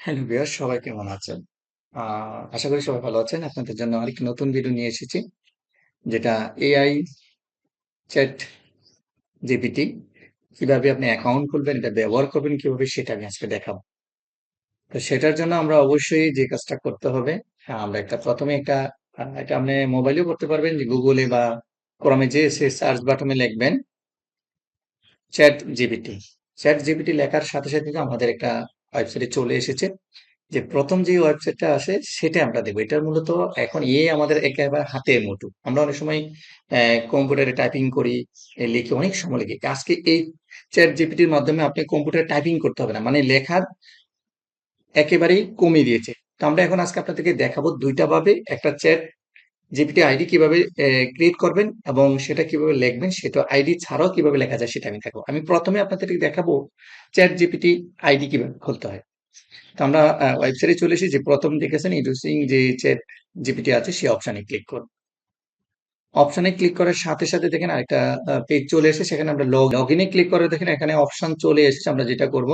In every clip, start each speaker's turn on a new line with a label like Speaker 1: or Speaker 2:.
Speaker 1: Hello viewers সবাই কেমন আছেন? আশা করি সবাই ভালো আছেন। আপনাদের জন্য আরেকটি নতুন ভিডিও নিয়ে এসেছি। যেটা এআই চ্যাট জিপিটি কীভাবে আপনি অ্যাকাউন্ট খুলবেন, এটা ব্যবহার করবেন কীভাবে সেটা আমি আজকে দেখাবো। তো সেটার জন্য আমরা অবশ্যই যে কাজটা করতে হবে, হ্যাঁ, আমরা একটা প্রথমে একটা এটা আপনি মোবাইলেও করতে পারবেন যে এ বা ক্রমে সে সার্চ বাটনে লিখবেন চ্যাট জিপিটি। চ্যাট জিপিটি লেখার সাথে, সাথে আমাদের একটা ওয়েবসাইটে চলে এসেছে। যে প্রথম যে ওয়েবসাইটটা আসে সেটা আমরা দেখব এটার মূলত এখন এআই আমাদের একেবারে হাতের মুঠো। আমরা অনেক সময় কম্পিউটারে টাইপিং করি, এ লিখি অনেক সময় লিখি আজকে এই চ্যাট জিপিটির মাধ্যমে আপনি কম্পিউটারে টাইপিং করতে হবে না। মানে লেখার একেবারেই কমিয়ে দিয়েছে। তো আমরা এখন আজকে আপনাদেরকে দেখাবো দুইটা ভাবে একটা চ্যাট জিপিটি আইডি কীভাবে ক্রিয়েট করবেন এবং সেটা কীভাবে লিখবেন সেটা আইডি ছাড়াও কীভাবে লেখা যায় সেটা আমি দেখাবো। আমি ১ম এ আপনাদেরকে দেখাবো চ্যাট জিপিটি আইডি কীভাবে খুলতে হয়। তো আমরা ওয়েবসাইটে চলে এসেছি। যে প্রথম দেখেছেন ইন্ট্রোডিউসিং যে চ্যাট জিপিটি আছে সেই অপশনে ক্লিক করুন অপশনে ক্লিক করার সাথে, সাথে দেখেন আরেকটা পেজ চলে এসেছে সেখানে আমরা লগ লগইন এ ক্লিক করে দেখেন এখানে অপশন চলে এসেছে। আমরা যেটা করব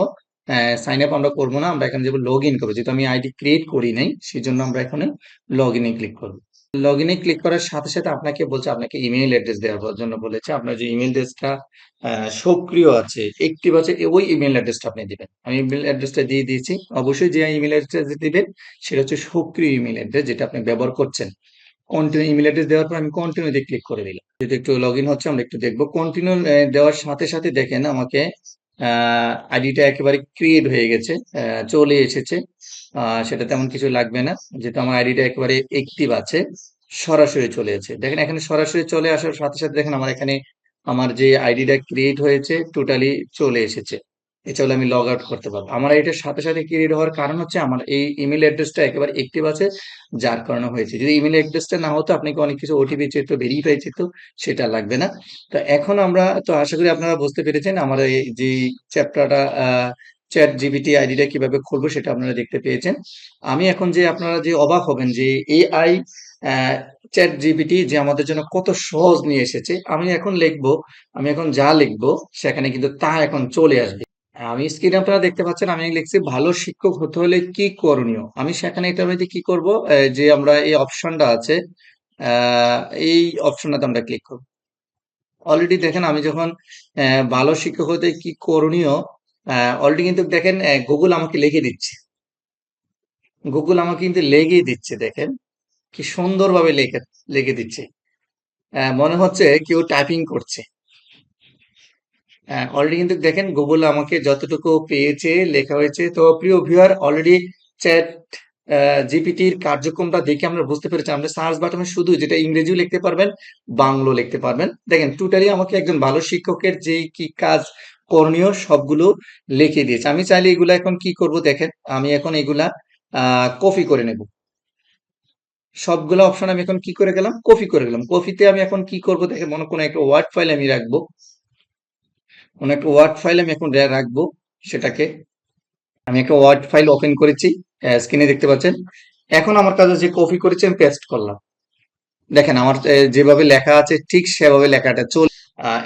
Speaker 1: সাইন আপ আমরা করব না। আমরা এখানে যাব লগ ইন করব। যেহেতু আমি আইডি ক্রিয়েট করি নাই সেজন্য আমরা এখানে লগইন এ ক্লিক করব। লগইন ইনে ক্লিক করার সাথে, সাথে আপনাকে বলছে আপনাকে ইমেইল অ্যাড্রেস দেওয়ার জন্য বলেছে। আপনার যে ইমেইল অ্যাড্রেসটা সক্রিয় আছে, অ্যাক্টিভ আছে ওই ইমেইল অ্যাড্রেসটা আপনি দিবেন। আমি ইমেইল অ্যাড্রেসটা দিয়ে দিয়েছি। অবশ্যই যে ইমেল অ্যাড্রেস দিবেন সেটা হচ্ছে সক্রিয় ইমেল অ্যাড্রেস যেটা আপনি ব্যবহার করছেন। কন্টিনিউ ইমেল অ্যাড্রেস দেওয়ার পর আমি কন্টিনিউ তে ক্লিক করে দিলাম। যদি একটু লগইন হচ্ছে আমরা একটু দেখব কন্টিনিউ দেওয়ার সাথে, সাথে দেখেন আমাকে আইডিটা একেবারে ক্রিয়েট হয়ে গেছে। চলে এসেছে। সেটা তেমন কিছু লাগবে না। যেহেতু আমার আইডিটা একেবারে একটিভ আছে, সরাসরি চলে এসেছে। দেখেন এখানে সরাসরি চলে আসার সাথে, সাথে দেখেন আমার এখানে আমার যে আইডিটা ক্রিয়েট হয়েছে টোটালি চলে এসেছে। এছাড়া আমি লগ আউট করতে পারব। আমার এটার সাথে, সাথে ক্রিয়েট হওয়ার কারণ হচ্ছে আমার এই ইমেইল অ্যাড্রেসটা একেবারে অ্যাক্টিভ আছে যার কারণে হয়েছে। যদি ইমেইল অ্যাড্রেসটা না হতো আপনাকে অনেক কিছু ওটিপি চেত, ভেরিফাই চেত সেটা লাগবে না। তো এখন আমরা তো আশা করি আপনারা বুঝতে পেরেছেন আমার এই যে চ্যাপ্টারটা চ্যাট জিপিটি আইডিটা কীভাবে খুলবো সেটা আপনারা দেখতে পেয়েছেন। আমি এখন যে আপনারা যে অবাক হবেন যে এআই চ্যাট জিবিটি যে আমাদের জন্য কত সহজ নিয়ে এসেছে। আমি এখন লিখব, আমি এখন যা লিখব সেখানে কিন্তু তা এখন চলে আসবে। আমি স্ক্রিনে আপনারা দেখতে পাচ্ছেন আমি লিখছি ভালো শিক্ষক হতে হলে কি করণীয়? আমি সেখানে এটার মধ্যে কি করব? যে আমরা এই অপশনটা আছে এই অপশনটাতে আমরা ক্লিক করব। অলরেডি দেখেন আমি যখন ভালো শিক্ষক হতে কি করণীয়? অলরেডি কিন্তু দেখেন Google আমাকে লিখে দিচ্ছে। গুগল আমাকে কিন্তু লেগেই দিচ্ছে দেখেন। কি সুন্দরভাবে লেখে লেগে দিচ্ছে। মনে হচ্ছে কেউ টাইপিং করছে। অলরেডি কিন্তু দেখেন গুগল আমাকে যতটুকু পেয়েছে লেখা হয়েছে। তো প্রিয় ভিউয়ার অলরেডি চ্যাট জিপিটির কার্যক্রমটা দেখে আমরা বুঝতে পেরেছি। আমরা সার্চ বাটনে শুধু যেটা ইংরেজিও লিখতে পারবেন, বাংলো লিখতে পারবেন। দেখেন টোটালি আমাকে একজন ভালো শিক্ষকের যেই কি কাজ করণীয় সবগুলো লিখে দিয়েছে। আমি চাইলে এগুলা এখন কি করব দেখেন। আমি এখন এগুলা কপি করে নেব। সবগুলা অপশন আমি এখন কি করে গেলাম? কপি করে গেলাম। কপিতে আমি এখন কি করব দেখেন, মনে কোনো একটা ওয়ার্ড ফাইল আমি রাখব। কোনো একটা ওয়ার্ড ফাইল আমি এখন রাখব সেটাকে। আমি একটা ওয়ার্ড ফাইল ওপেন করেছি। স্ক্রিনে দেখতে পাচ্ছেন। এখন আমার কাজ হচ্ছে কপি করেছি, আমি পেস্ট করলাম। দেখেন আমার যেভাবে লেখা আছে, ঠিক সেভাবে লেখাটা চল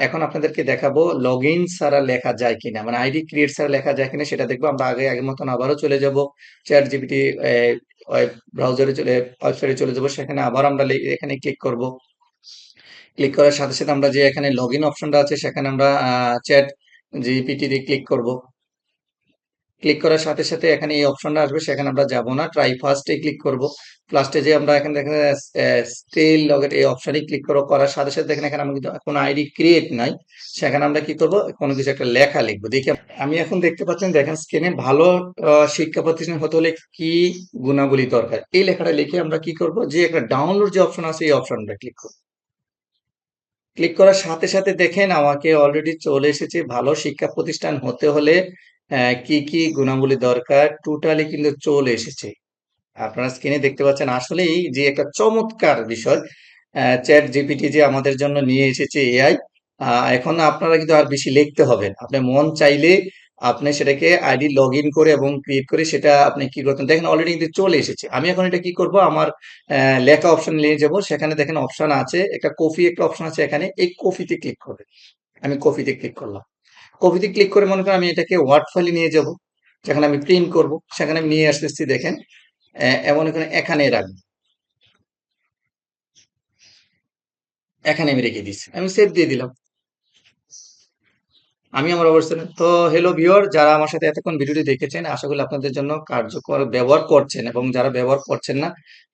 Speaker 1: এখন আপনাদেরকে দেখাবো লগ ইন ছাড়া লেখা যায় কিনা। মানে আইডি ক্রিয়েট ছাড়া লেখা যায় কিনা সেটা দেখব। আমরা আগে আগের মতন আবারও চলে যাব চ্যাট জিপিটি ব্রাউজারে চলে ওয়েবসাইটে চলে যাব। সেখানে আবার আমরা এখানে ক্লিক করব। ক্লিক করার সাথে, সাথে আমরা যে এখানে লগ ইন অপশনটা আছে সেখানে আমরা চ্যাট জিপিটি দিয়ে ক্লিক করব। ক্লিক করার সাথে, সাথে এখানে এই অপশনটা আসবে সেখানে আমরা যাব না। ট্রাই ফার্স্ট ক্লিক করব। ফার্স্ট যে আমরা এখানে দেখেন অ্যা স্টে লগড এই অপশনে ক্লিক করব। করার সাথে, সাথে দেখেন এখানে আমি কিন্তু কোনো আইডি ক্রিয়েট নাই। সেখানে আমরা কি করব? কোনো কিছু একটা লেখা লিখব দেখি আমি এখন দেখতে পাচ্ছেন দেখেন স্ক্রিনে ভালো শিক্ষা প্রতিষ্ঠান হতে হলে কি গুণাবলী দরকার? এই লেখাটা লিখে আমরা কি করব? যে একটা ডাউনলোড যে অপশন আছে এই অপশনটা ক্লিক করব। ক্লিক করার সাথে, সাথে দেখেন আমাকে অলরেডি চলে এসেছে ভালো শিক্ষা প্রতিষ্ঠান হতে হলে কি, কি গুণাবলী দরকার? টোটালি কিন্তু চলে এসেছে। আপনারা স্ক্রিনে দেখতে পাচ্ছেন আসলেই যে একটা চমৎকার বিষয় চ্যাট জিপিটি যে আমাদের জন্য নিয়ে এসেছে এআই এখন আপনারা কিন্তু আর বেশি লিখতে হবে না। আপনার মন চাইলে আপনি সেটাকে আইডি লগইন করে এবং ক্রিয়েট করে সেটা আপনি কি করতেন দেখেন অলরেডি কিন্তু চলে এসেছে। আমি এখন এটা কি করব? আমার লেখা অপশন নিয়ে যাব। সেখানে দেখেন অপশন আছে। একটা কফি একটা অপশন আছে এখানে। এই কফিতে ক্লিক করবে আমি কফিতে ক্লিক করলাম। কপিতে ক্লিক করে মনে করেন আমি এটাকে ওয়ার্ড ফাইলে নিয়ে যাব। যেখানে আমি প্রিন্ট করব, সেখানে আমি নিয়ে আসতেছি, দেখেন এমন এখানে এখানে রাখব। এখানে আমি রেখে দিচ্ছি আমি সেভ দিয়ে দিলাম। আমি আমার অবস্থানে, তো হ্যালো ভিউয়ার যারা আমার সাথে এতক্ষণ ভিডিওটি দেখেছেন, আশা করি আপনাদের জন্য কার্যকর ব্যবহার করছেন, এবং যারা ব্যবহার করছেন না,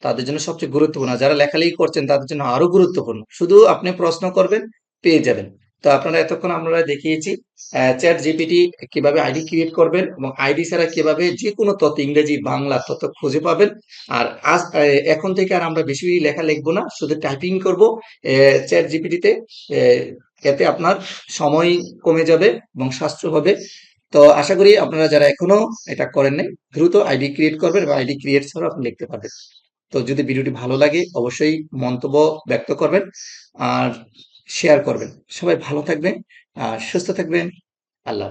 Speaker 1: তাদের জন্য সবচেয়ে গুরুত্বপূর্ণ, যারা লেখালেখি করছেন, তাদের জন্য আরও গুরুত্বপূর্ণ। শুধু আপনি প্রশ্ন করবেন, পেয়ে যাবেন। তো আপনারা এতক্ষণ আমরা দেখিয়েছি চ্যাট জিপিটি কীভাবে আইডি ক্রিয়েট করবেন এবং আইডি ছাড়া কীভাবে যে কোনো তথ্য ইংরেজি, বাংলা তথ্য খুঁজে পাবেন। আর আজ এখন থেকে আর আমরা বেশি লেখা লিখব না, শুধু টাইপিং করব চ্যাট জিপিটিতে এতে আপনার সময় কমে যাবে এবং সাশ্রয় হবে। তো আশা করি আপনারা যারা এখনও এটা করেন নাই, দ্রুত আইডি ক্রিয়েট করবেন এবং আইডি ক্রিয়েট ছাড়াও আপনি লিখতে পারবেন। তো যদি ভিডিওটি ভালো লাগে, অবশ্যই মন্তব্য ব্যক্ত করবেন। আর শেয়ার করবেন সবাই ভালো থাকবেন সুস্থ থাকবেন আল্লাহ।